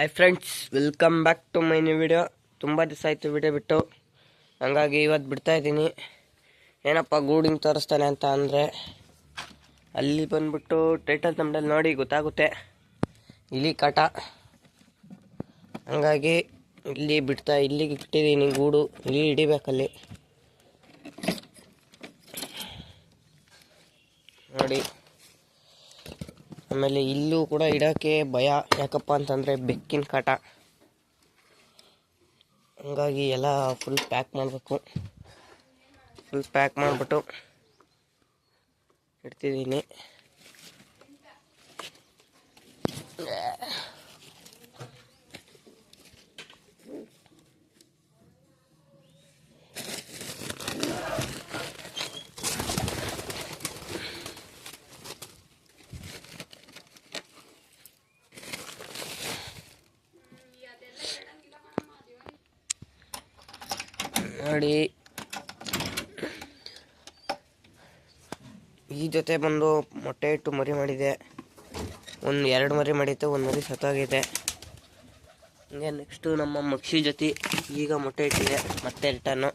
Hi friends welcome back to my new video ತುಂಬ ದಿವಸ ಆಯಿತು ವಿಡಿಯೋ ಬಿಟ್ಟು. ಹಂಗಾಗಿ ಇವತ್ತು ಬಿಡ್ತಾ ಇದ್ದೀನಿ. ಏನಪ್ಪ ಗೂಡಿಂಗ್ ತೋರಿಸ್ತಾನೆ ಅಂತ ಅಂದರೆ, ಅಲ್ಲಿ ಬಂದ್ಬಿಟ್ಟು ಟೈಟಲ್ ತಮ್ಮಲ್ಲಿ ನೋಡಿ ಗೊತ್ತಾಗುತ್ತೆ. ಇಲಿ ಕಾಟ. ಹಂಗಾಗಿ ಇಲ್ಲಿ ಬಿಡ್ತಾ, ಇಲ್ಲಿಗೆ ಬಿಟ್ಟಿದ್ದೀನಿ ಗೂಡು, ಇಲ್ಲಿ ಹಿಡಿಬೇಕಲ್ಲಿ. ನೋಡಿ. ಆಮೇಲೆ ಇಲ್ಲೂ ಕೂಡ ಇಡೋಕ್ಕೆ ಭಯ. ಯಾಕಪ್ಪ ಅಂತಂದರೆ ಬೆಕ್ಕಿನ ಕಾಟ. ಹಂಗಾಗಿ ಎಲ್ಲ ಫುಲ್ ಪ್ಯಾಕ್ ಮಾಡಬೇಕು. ಫುಲ್ ಪ್ಯಾಕ್ ಮಾಡಿಬಿಟ್ಟು ಇಡ್ತಿದ್ದೀನಿ. ನೋಡಿ. ಈ ಜೊತೆ ಬಂದು ಮೊಟ್ಟೆ ಇಟ್ಟು ಮರಿ ಮಾಡಿದೆ. ಒಂದು ಎರಡು ಮರಿ ಮಾಡಿತ್ತು, ಒಂದು ಮರಿ ಸತ್ತೋಗಿದೆ. ಹಂಗೆ ನೆಕ್ಸ್ಟು ನಮ್ಮ ಮಕ್ಷಿ ಜೊತೆ ಈಗ ಮೊಟ್ಟೆ ಇಟ್ಟಿದೆ, ಮತ್ತೆ ರಿಟರ್ನು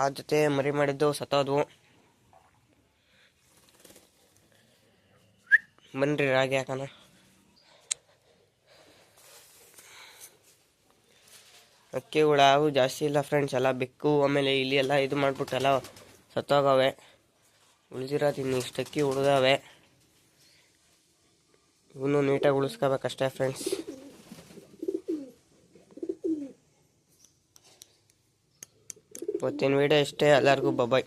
ಆ ಜೊತೆ ಮರಿ ಮಾಡಿದ್ದು, ಸತ್ತೋದ್ವು. ಬನ್ನಿರಿ ರಾಗಿ ಹಾಕೋಣ. ಅಕ್ಕಿಗಳು ಅವು ಜಾಸ್ತಿ ಇಲ್ಲ ಫ್ರೆಂಡ್ಸ್ ಎಲ್ಲ ಬೆಕ್ಕು, ಆಮೇಲೆ ಇಲ್ಲಿ ಎಲ್ಲ ಇದು ಮಾಡ್ಬಿಟ್ಟೆಲ್ಲ ಸತ್ತೋಗವೆ. ಉಳಿದಿರೋದು ಇನ್ನು ಇಷ್ಟು ಅಕ್ಕಿ ಉಳಿದವೆ. ಇವನು ನೀಟಾಗಿ ಉಳಿಸ್ಕೋಬೇಕಷ್ಟೇ ಫ್ರೆಂಡ್ಸ್ ಇವತ್ತಿನ ವೀಡಿಯೋ ಇಷ್ಟೇ, ಎಲ್ಲರಿಗೂ ಬಬಾಯ್